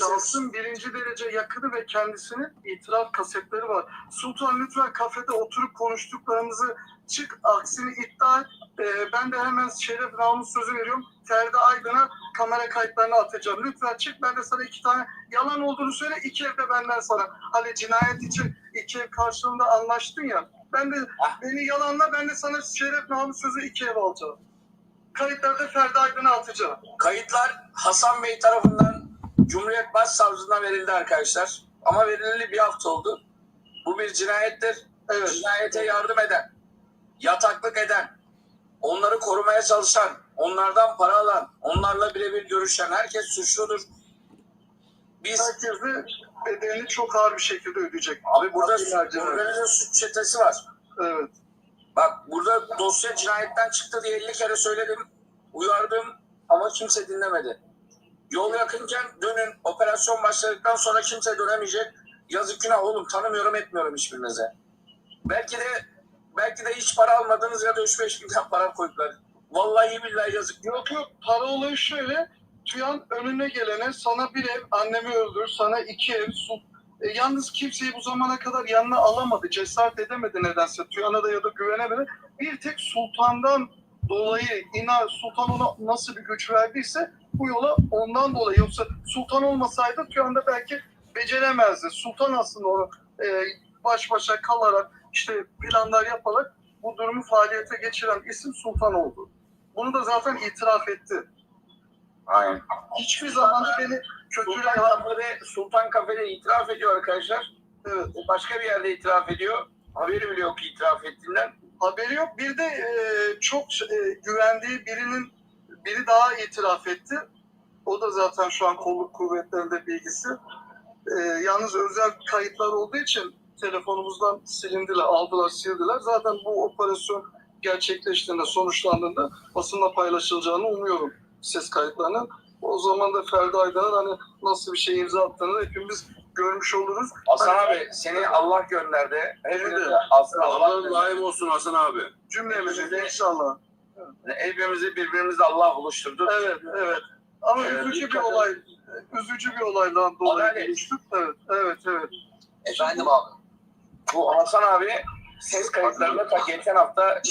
Şahsın birinci derece yakını ve kendisinin itiraf kasetleri var. Sultan lütfen kafede oturup konuştuklarımızı çık aksini iddia et. Ee, ben de hemen şeref namus sözü veriyorum. Ferdi Aydın'a kamera kayıtlarını atacağım. Lütfen çık ben de sana iki tane yalan olduğunu söyle. iki ev de benden sana. Hani cinayet için iki ev karşılığında anlaştın ya. Ben de beni yalanla ben de sana şeref namus sözü iki ev alacağım. Kayıtlarda Ferdi Aydın'a atacağım. Kayıtlar Hasan Bey tarafından Cumhuriyet Başsavcılığına verildi arkadaşlar. Ama verileli bir hafta oldu. Bu bir cinayettir. Evet. Cinayete yardım eden, yataklık eden, onları korumaya çalışan, onlardan para alan, onlarla birebir görüşen herkes suçludur. Biz Herkes de bedelini çok ağır bir şekilde ödeyecek. abi burada organize suç çetesi var. Evet. Bak burada dosya cinayetten çıktı diye 50 kere söyledim, uyardım ama kimse dinlemedi. Yol yakınken dönün, operasyon başladıktan sonra kimse dönemeyecek. Yazık günah oğlum tanımıyorum etmiyorum hiçbirinize. Belki de belki de hiç para almadınız ya da 3-5 binden para koydular. Vallahi billahi yazık. Yok yok para olayı şöyle. Tüyan önüne gelene sana bir ev, annemi öldür, sana iki ev, su. E, yalnız kimseyi bu zamana kadar yanına alamadı, cesaret edemedi nedense. Tüyan'a da ya da güvenemedi. Bir tek Sultan'dan dolayı inan Sultan ona nasıl bir güç verdiyse bu yola ondan dolayı. Yoksa Sultan olmasaydı Tüyan da belki beceremezdi. Sultan aslında onu e, baş başa kalarak işte planlar yaparak bu durumu faaliyete geçiren isim Sultan oldu. Bunu da zaten itiraf etti. Aynen. Hiçbir zaman beni Sultan kötüleyen Kafede, Sultan Kafede itiraf ediyor arkadaşlar. evet, Başka bir yerde itiraf ediyor. Haberi bile yok ki itiraf ettiğinden. Haberi yok. Bir de e, çok e, güvendiği birinin biri daha itiraf etti. O da zaten şu an kolluk kuvvetlerinde bilgisi. E, yalnız özel kayıtlar olduğu için telefonumuzdan silindiler, aldılar, sildiler. Zaten bu operasyon gerçekleştiğinde, sonuçlandığında basınla paylaşılacağını umuyorum ses kayıtlarının. O zaman da Ferdi Aydın'ın hani nasıl bir şey imza attığını hepimiz görmüş oluruz. Hasan abi seni Allah gönderdi. Hepinize Evet. aslında Allah layık olsun Hasan abi. Cümlemize de inşallah. Hepimizi birbirimizle Allah buluşturdu. Evet, evet. Ama Evet, üzücü bir olay, üzücü bir olaydan dolayı Adalet. buluştuk. Evet, evet, evet. Efendim abi. Bu Hasan abi ses kayıtlarında ta geçen hafta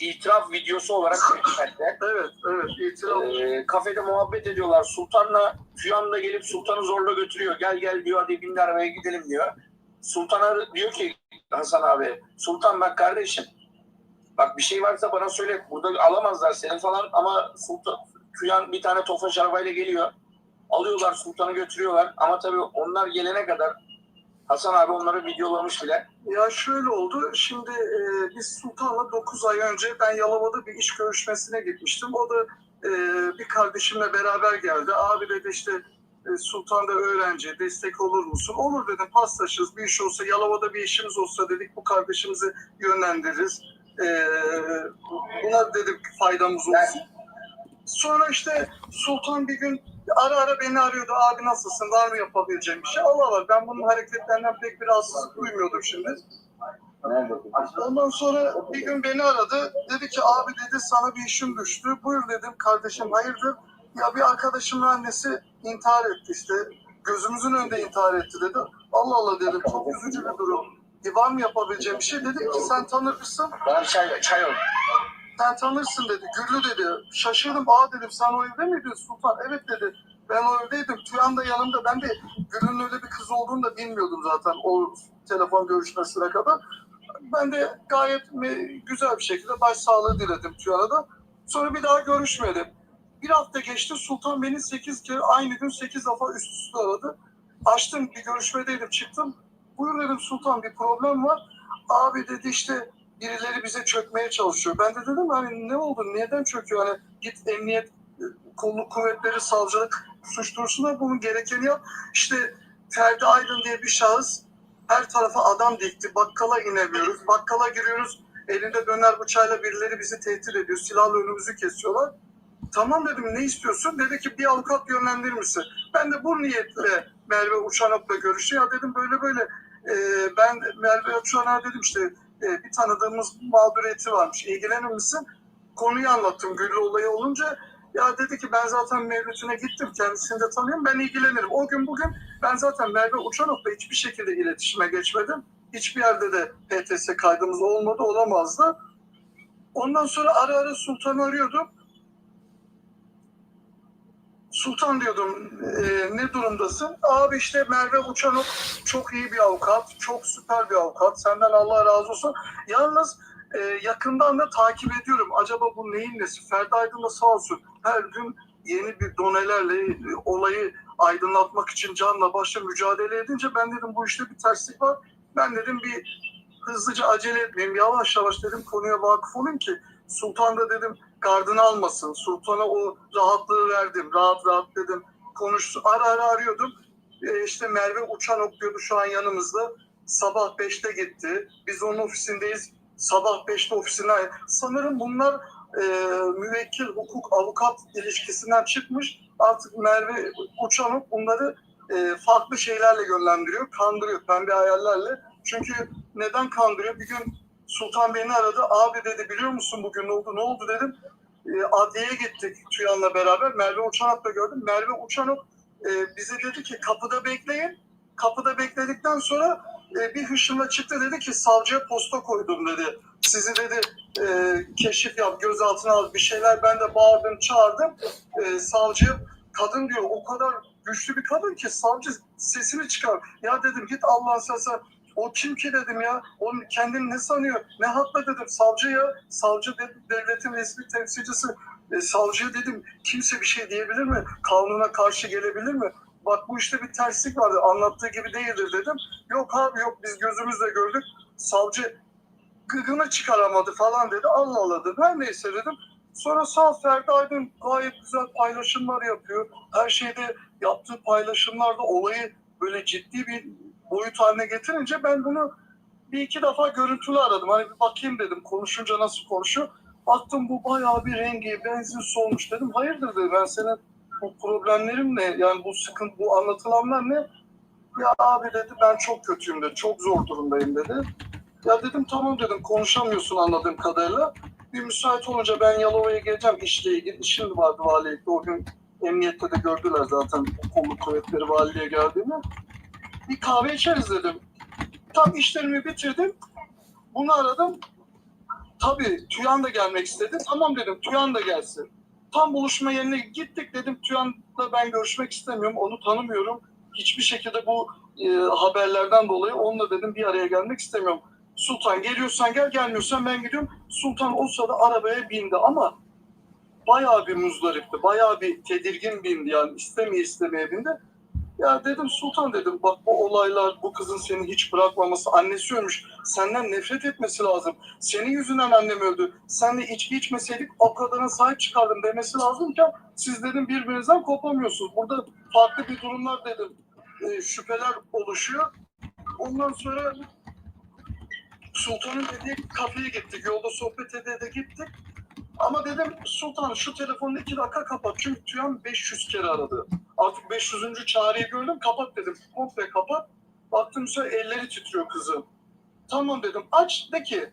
itiraf videosu olarak yükseltti. Evet, evet. İtiraf. Ee, kafede muhabbet ediyorlar. Sultan'la Füyan da gelip Sultan'ı zorla götürüyor. Gel gel diyor hadi bin arabaya gidelim diyor. Sultan'a diyor ki Hasan abi Sultan bak kardeşim bak bir şey varsa bana söyle. Burada alamazlar seni falan ama Sultan Füyan bir tane tofaş arabayla geliyor. Alıyorlar Sultan'ı götürüyorlar. Ama tabii onlar gelene kadar Hasan abi onları videolamış bile. Ya şöyle oldu. Şimdi e, biz Sultan'la 9 ay önce ben Yalova'da bir iş görüşmesine gitmiştim. O da e, bir kardeşimle beraber geldi. Abi dedi işte e, Sultan da öğrenci, destek olur musun? Olur dedim paslaşırız. Bir iş olsa, Yalova'da bir işimiz olsa dedik bu kardeşimizi yönlendiririz. E, buna dedik faydamız olsun. Sonra işte Sultan bir gün ara ara beni arıyordu. Abi nasılsın? Var mı yapabileceğim bir şey? Allah Allah ben bunun hareketlerinden pek bir rahatsızlık duymuyordum şimdi. Ondan sonra bir gün beni aradı. Dedi ki abi dedi sana bir işim düştü. Buyur dedim kardeşim hayırdır? Ya bir arkadaşımın annesi intihar etti işte. Gözümüzün önünde intihar etti dedi. Allah Allah dedim çok üzücü bir durum. E, var mı yapabileceğim bir şey? Dedim ki sen tanır mısın? Bir çay, çay ol. Sen tanırsın dedi. Güllü dedi. Şaşırdım. Aa dedim sen o evde miydin Sultan? Evet dedi. Ben o evdeydim. Tüyan da yanımda. Ben de Güllü'nün öyle bir kız olduğunu da bilmiyordum zaten o telefon görüşmesine kadar. Ben de gayet güzel bir şekilde başsağlığı diledim Tüyan'a da. Sonra bir daha görüşmedim. Bir hafta geçti. Sultan beni 8 kere aynı gün 8 defa üst üste aradı. Açtım bir görüşmedeydim çıktım. Buyur dedim Sultan bir problem var. Abi dedi işte birileri bize çökmeye çalışıyor. Ben de dedim hani ne oldu? Neden çöküyor? Hani git emniyet, e, kolluk kuvvetleri, savcılık suç duyurusuna bunun gerekeni yap. İşte Ferdi Aydın diye bir şahıs her tarafa adam dikti. Bakkala inemiyoruz. Bakkala giriyoruz. Elinde döner bıçağıyla birileri bizi tehdit ediyor. Silahla önümüzü kesiyorlar. Tamam dedim ne istiyorsun? Dedi ki bir avukat yönlendirir misin? Ben de bu niyetle Merve Uçanok'la görüştüm. Ya dedim böyle böyle e, ben Merve Uçanok'a dedim işte e, bir tanıdığımız mağduriyeti varmış. İlgilenir misin? Konuyu anlattım Güllü olayı olunca. Ya dedi ki ben zaten Mevlüt'üne gittim. Kendisini de tanıyorum. Ben ilgilenirim. O gün bugün ben zaten Merve Uçanok'la hiçbir şekilde iletişime geçmedim. Hiçbir yerde de PTS kaydımız olmadı, olamazdı. Ondan sonra ara ara Sultan'ı arıyordum. Sultan diyordum "e, ne durumdasın? Abi işte Merve Uçanok çok iyi bir avukat, çok süper bir avukat. Senden Allah razı olsun. Yalnız e, yakından da takip ediyorum. Acaba bu neyin nesi? Ferdi Aydın da sağ olsun. Her gün yeni bir donelerle e, olayı aydınlatmak için canla başla mücadele edince ben dedim bu işte bir terslik var. Ben dedim bir hızlıca acele etmeyeyim. Yavaş yavaş dedim konuya vakıf olayım ki Sultan da dedim gardını almasın. Sultan'a o rahatlığı verdim. Rahat rahat dedim konuşsun. Ara ara arıyordum. E, işte Merve Uçanok diyordu şu an yanımızda. Sabah 5'te gitti. Biz onun ofisindeyiz. Sabah 5'te ofisine. Sanırım bunlar e, müvekkil hukuk avukat ilişkisinden çıkmış. Artık Merve Uçanok bunları e, farklı şeylerle yönlendiriyor. Kandırıyor pembe hayallerle. Çünkü neden kandırıyor? Bir gün Sultan beni aradı. Abi dedi biliyor musun bugün ne oldu? Ne oldu dedim. E, adliyeye gittik Tüyan'la beraber. Merve Uçanok'la gördüm. Merve Uçanok e, bize dedi ki kapıda bekleyin. Kapıda bekledikten sonra e, bir hışımla çıktı dedi ki savcıya posta koydum dedi. Sizi dedi e, keşif yap, gözaltına al bir şeyler. Ben de bağırdım, çağırdım. E, savcı kadın diyor o kadar güçlü bir kadın ki savcı sesini çıkar. Ya dedim git Allah'ın sesi o kim ki dedim ya. O kendini ne sanıyor? Ne hakla dedim. Savcı ya. Savcı dedim, devletin resmi temsilcisi. E, savcıya dedim kimse bir şey diyebilir mi? Kanuna karşı gelebilir mi? Bak bu işte bir terslik vardı. Anlattığı gibi değildir dedim. Yok abi yok biz gözümüzle gördük. Savcı gıgını çıkaramadı falan dedi. Allah Allah dedim. Her neyse dedim. Sonra sağ Ferdi Aydın gayet güzel paylaşımlar yapıyor. Her şeyde yaptığı paylaşımlarda olayı böyle ciddi bir boyut haline getirince ben bunu bir iki defa görüntülü aradım. Hani bir bakayım dedim konuşunca nasıl konuşuyor. Baktım bu bayağı bir rengi, benzin solmuş dedim. Hayırdır dedi ben senin bu problemlerim ne? Yani bu sıkıntı, bu anlatılanlar ne? Ya abi dedi ben çok kötüyüm dedi. Çok zor durumdayım dedi. Ya dedim tamam dedim konuşamıyorsun anladığım kadarıyla. Bir müsait olunca ben Yalova'ya geleceğim işle ilgili. İşim vardı valilikte. O gün emniyette de gördüler zaten kolluk kuvvetleri valiliğe geldiğimi. Bir kahve içeriz dedim. Tam işlerimi bitirdim. Bunu aradım. Tabii Tüyan da gelmek istedi. Tamam dedim Tüyan da gelsin. Tam buluşma yerine gittik dedim. Tüyan'la ben görüşmek istemiyorum. Onu tanımıyorum. Hiçbir şekilde bu e, haberlerden dolayı onunla dedim bir araya gelmek istemiyorum. Sultan geliyorsan gel gelmiyorsan ben gidiyorum. Sultan o sırada arabaya bindi ama bayağı bir muzdaripti. Bayağı bir tedirgin bindi yani istemeye istemeye bindi. Ya dedim Sultan dedim bak bu olaylar bu kızın seni hiç bırakmaması annesi ölmüş. Senden nefret etmesi lazım. Senin yüzünden annem öldü. Sen de içki içmeseydik o kadına sahip çıkardım demesi lazımken siz dedim birbirinizden kopamıyorsunuz. Burada farklı bir durumlar dedim e, şüpheler oluşuyor. Ondan sonra Sultan'ın dediği kafeye gittik. Yolda sohbet ede de gittik. Ama dedim Sultan şu telefonu iki dakika kapat. Çünkü Tüyan 500 kere aradı. Artık 500. çağrıyı gördüm. Kapat dedim. Komple kapat. Baktım sonra elleri titriyor kızım. Tamam dedim. Aç de ki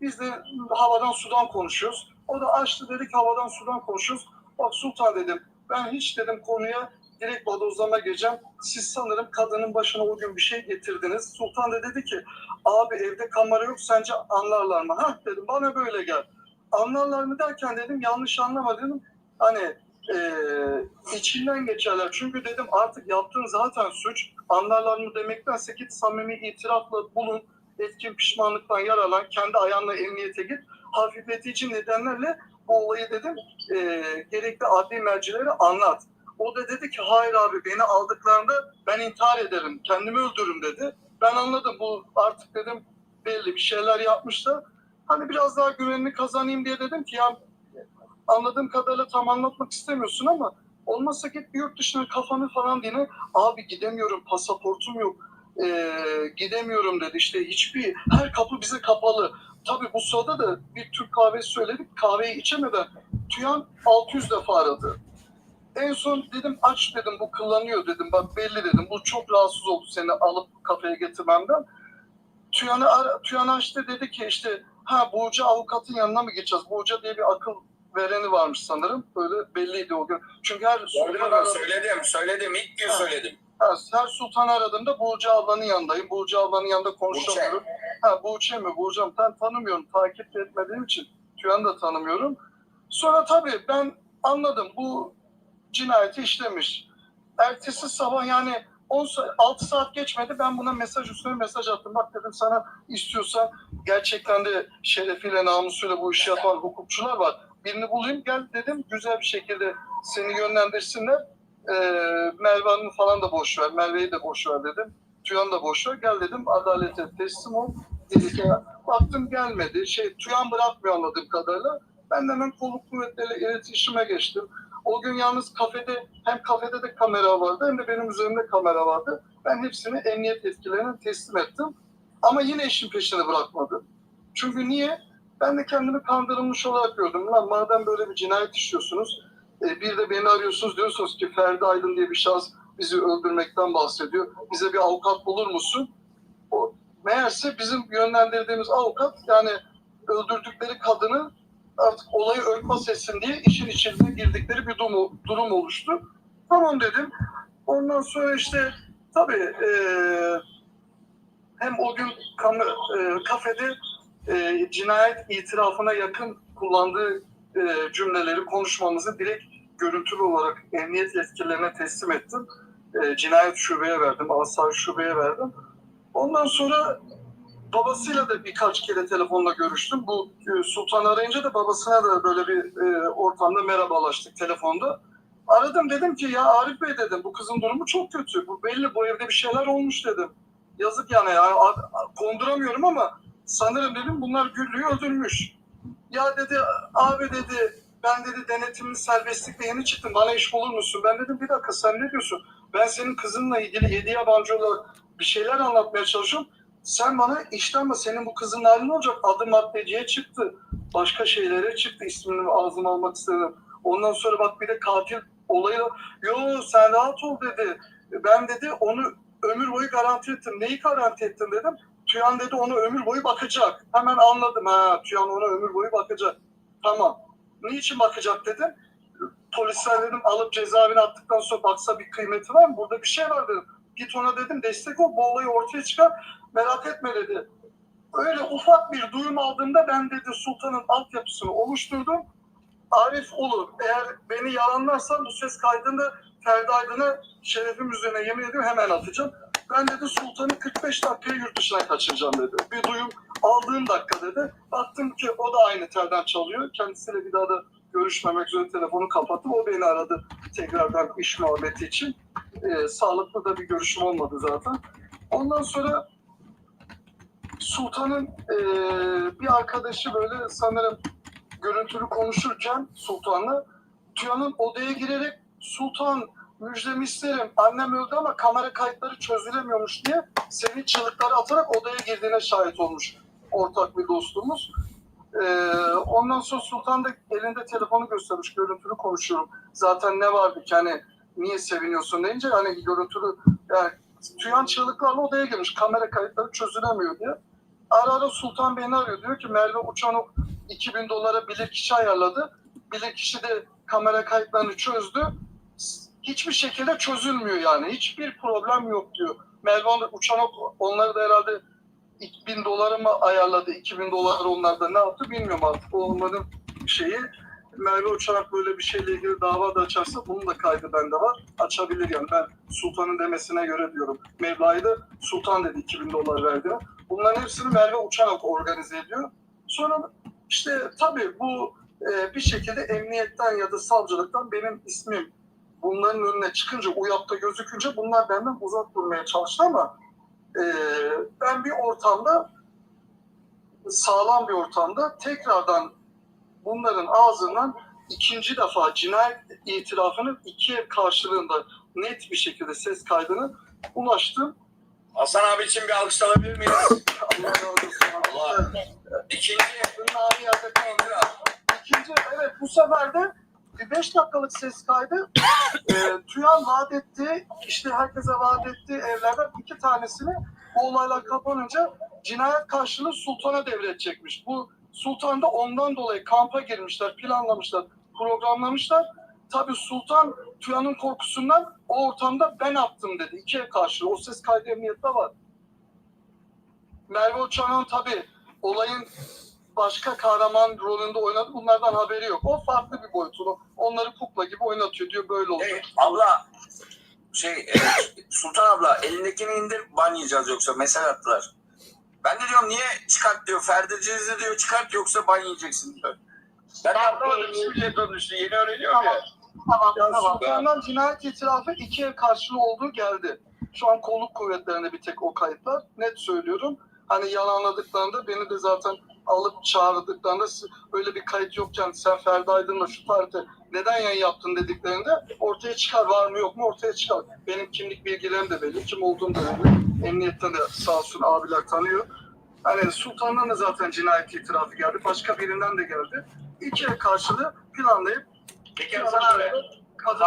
biz de havadan sudan konuşuyoruz. O da açtı dedik havadan sudan konuşuyoruz. Bak Sultan dedim. Ben hiç dedim konuya direkt bodozlama gireceğim. Siz sanırım kadının başına o gün bir şey getirdiniz. Sultan da dedi ki abi evde kamera yok sence anlarlar mı? Hah dedim bana böyle gel. Anlarlar mı derken dedim yanlış anlama dedim. Hani eee içinden geçerler. Çünkü dedim artık yaptığın zaten suç. Anlarlar mı demektense git samimi itirafla bulun. Etkin pişmanlıktan yaralan kendi ayağınla emniyete git. Hafifletici nedenlerle bu olayı dedim eee, gerekli adli mercilere anlat. O da dedi ki hayır abi beni aldıklarında ben intihar ederim, kendimi öldürürüm dedi. Ben anladım bu artık dedim belli bir şeyler yapmışlar. Hani biraz daha güvenini kazanayım diye dedim ki ya anladığım kadarıyla tam anlatmak istemiyorsun ama olmazsa git bir yurt dışına kafanı falan dinle. Abi gidemiyorum pasaportum yok. Ee, gidemiyorum dedi işte hiçbir her kapı bize kapalı. Tabii bu sırada da bir Türk kahvesi söyledik kahveyi içemeden Tüyan 600 defa aradı. En son dedim aç dedim bu kullanıyor dedim bak belli dedim bu çok rahatsız oldu seni alıp kafeye getirmemden. Tüyan'ı Tüyan açtı dedi ki işte ha Buğca avukatın yanına mı geçeceğiz? Buğca diye bir akıl vereni varmış sanırım. Böyle belliydi o gün. Çünkü her sultan, ben ara- söyledim. Söyledim. İlk gün Ha. söyledim. her, her sultan aradığımda Burcu ablanın yanındayım. Burcu ablanın yanında konuşamıyorum. Ha Burçe mi? Burcu ben tanımıyorum. Takip etmediğim için Tüyan'ı da tanımıyorum. Sonra tabii ben anladım bu cinayeti işlemiş. Ertesi sabah yani 10 sa- 6 saat geçmedi ben buna mesaj üstüne mesaj attım. Bak dedim sana istiyorsan gerçekten de şerefiyle namusuyla bu işi yapan hukukçular var. Birini bulayım gel dedim güzel bir şekilde seni yönlendirsinler. Ee, Merve Hanım'ı falan da boş ver. Merve'yi de boş ver dedim. Tüyan da boş ver. Gel dedim adalete teslim ol. Dedik ya. Baktım gelmedi. Şey Tüyan bırakmıyor anladığım kadarıyla. Ben hemen kolluk kuvvetleriyle iletişime geçtim. O gün yalnız kafede hem kafede de kamera vardı hem de benim üzerimde kamera vardı. Ben hepsini emniyet etkilerine teslim ettim. Ama yine işin peşini bırakmadı. Çünkü niye? Ben de kendimi kandırılmış olarak gördüm. Lan madem böyle bir cinayet işliyorsunuz, e, bir de beni arıyorsunuz diyorsunuz ki Ferdi Aydın diye bir şahıs bizi öldürmekten bahsediyor. Bize bir avukat bulur musun? O, meğerse bizim yönlendirdiğimiz avukat yani öldürdükleri kadını artık olayı örtbas etsin diye işin içine girdikleri bir durum, durum oluştu. Tamam dedim. Ondan sonra işte tabii e, hem o gün kam- e, kafede e, cinayet itirafına yakın kullandığı e, cümleleri konuşmamızı direkt görüntülü olarak emniyet yetkililerine teslim ettim. E, cinayet şubeye verdim, asayiş şubeye verdim. Ondan sonra babasıyla da birkaç kere telefonla görüştüm. Bu e, Sultan arayınca da babasına da böyle bir e, ortamda merhabalaştık telefonda. Aradım dedim ki ya Arif Bey dedim bu kızın durumu çok kötü. Bu belli bu evde bir şeyler olmuş dedim. Yazık yani ya, konduramıyorum ama sanırım dedim bunlar Güllü'yü öldürmüş. Ya dedi abi dedi ben dedi denetimin serbestlikle yeni çıktım bana iş bulur musun? Ben dedim bir dakika sen ne diyorsun? Ben senin kızınla ilgili yedi yabancı olarak bir şeyler anlatmaya çalışıyorum. Sen bana işten mi senin bu kızın hali ne olacak? Adı maddeciye çıktı. Başka şeylere çıktı ismini ağzıma almak istedim. Ondan sonra bak bir de katil olayı yo sen rahat ol dedi. Ben dedi onu ömür boyu garanti ettim. Neyi garanti ettim dedim. Tüyan dedi ona ömür boyu bakacak. Hemen anladım ha Tüyan ona ömür boyu bakacak. Tamam. Niçin bakacak dedim. Polisler dedim alıp cezaevine attıktan sonra baksa bir kıymeti var mı? Burada bir şey var dedim. Git ona dedim destek ol bu olayı ortaya çıkar. Merak etme dedi. Öyle ufak bir duyum aldığımda ben dedi Sultan'ın altyapısını oluşturdum. Arif olur. Eğer beni yalanlarsan bu ses kaydında Ferdi Aydın'a şerefim üzerine yemin ediyorum hemen atacağım. Ben dedi Sultan'ı 45 dakikaya yurt dışına kaçıracağım dedi. Bir duyum aldığım dakika dedi. Baktım ki o da aynı telden çalıyor. Kendisiyle bir daha da görüşmemek üzere telefonu kapattım. O beni aradı tekrardan iş muhabbeti için. Ee, sağlıklı da bir görüşüm olmadı zaten. Ondan sonra Sultan'ın eee, bir arkadaşı böyle sanırım görüntülü konuşurken Sultan'la Tüyan'ın odaya girerek Sultan müjdemi isterim annem öldü ama kamera kayıtları çözülemiyormuş diye seni çığlıkları atarak odaya girdiğine şahit olmuş ortak bir dostumuz. Eee, ondan sonra Sultan da elinde telefonu göstermiş görüntülü konuşuyorum. Zaten ne vardı ki hani niye seviniyorsun deyince hani görüntülü yani Tüyan çığlıklarla odaya girmiş kamera kayıtları çözülemiyor diye. Ara ara Sultan beni arıyor. Diyor ki Merve Uçanok 2000 dolara bilirkişi ayarladı. Bilirkişi de kamera kayıtlarını çözdü. Hiçbir şekilde çözülmüyor yani. Hiçbir problem yok diyor. Merve Uçanok onları da herhalde 2000 dolara mı ayarladı? 2000 dolar onlar da ne yaptı bilmiyorum artık. O onların şeyi. Merve Uçarak böyle bir şeyle ilgili dava da açarsa bunun da kaydı bende var. Açabilir yani. Ben Sultan'ın demesine göre diyorum. Mevla'yı da Sultan dedi 2000 dolar verdi. Bunların hepsini Merve Uçarak organize ediyor. Sonra işte tabii bu e, bir şekilde emniyetten ya da savcılıktan benim ismim bunların önüne çıkınca, UYAP'ta gözükünce bunlar benden uzak durmaya çalıştı ama e, ben bir ortamda sağlam bir ortamda tekrardan bunların ağzından ikinci defa cinayet itirafını iki karşılığında net bir şekilde ses kaydını ulaştım. Hasan abi için bir alkış alabilir miyiz? Allah razı olsun. Allah. İkinci Bunun abi yerde kaldı. İkinci, evet bu sefer de bir beş dakikalık ses kaydı. E, Tüyan vaat etti, işte herkese vaat etti evlerden iki tanesini bu olaylar kapanınca cinayet karşılığı sultana devredecekmiş. Bu Sultan da ondan dolayı kampa girmişler, planlamışlar, programlamışlar. Tabii Sultan Tüyan'ın korkusundan o ortamda ben attım dedi. İkiye karşı. O ses kaydı emniyette var. Merve Uçan'ın tabii olayın başka kahraman rolünde oynadı. Bunlardan haberi yok. O farklı bir boyutunu. Onları kukla gibi oynatıyor diyor böyle olacak. Hey, abla şey e, Sultan abla elindekini indir ban yiyeceğiz yoksa mesaj attılar. Ben de diyorum niye çıkart diyor. Ferdi Cezli diyor çıkart yoksa ban yiyeceksin diyor. Ben anlamadım hiçbir şey dönüştü. Yeni öğreniyorum ya. Tamam Yani tamam. Sultan'dan cinayet itirafı ikiye karşılığı olduğu geldi. Şu an kolluk kuvvetlerinde bir tek o kayıtlar. Net söylüyorum. Hani yalanladıklarında beni de zaten alıp çağırdıklarında "Siz- öyle bir kayıt yokken sen Ferdi Aydın'la şu tarihte neden yayın yaptın dediklerinde ortaya çıkar var mı yok mu ortaya çıkar. Benim kimlik bilgilerim de belli, kim olduğum da belli. Emniyetten de sağ olsun abiler tanıyor. Hani Sultan'dan da zaten cinayet itirafı geldi. Başka birinden de geldi. İkiye karşılığı planlayıp Peki kadın